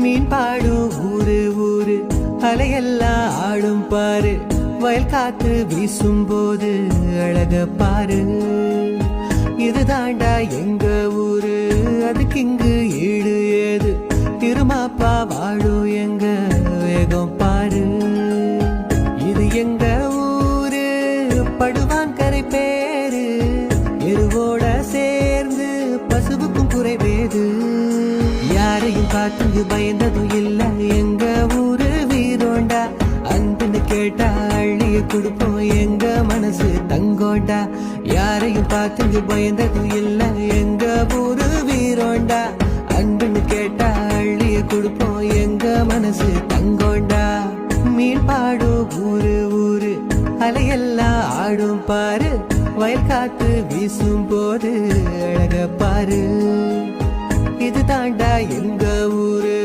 மீன் பாடும் ஊரு ஊரு. அலையெல்லாம் ஆடும் பாரு. வயல் காத்து வீசும் போது அழக பாரு. இது தாண்டா எங்க ஊரு? அதுக்கு இங்கு ஈடு ஏது? திருமாப்பா வாழும் எங்க வேகம் பாரு. இது எங்க ஊரு? படுவாங்கரை பேரு. யாரையும் பார்த்து பயந்ததும் இல்ல. எங்க ஊரு வீரோண்டா? அன்புன்னு கேட்டா அள்ளிய கொடுப்போம். எங்க மனசு தங்கோண்டா? யாரையும் பார்த்து பயந்ததும் இல்ல. எங்க ஊரு வீரோண்டா? அன்புன்னு கேட்டா அள்ளிய கொடுப்போம். எங்க மனசு தங்கோண்டா? மீன் பாடும் ஊரு ஊரு. அலையெல்லாம் ஆடும் பாரு. வயல் காத்து வீசும் போது அழக பாரு. இது தாண்டா எங்க ஊரு?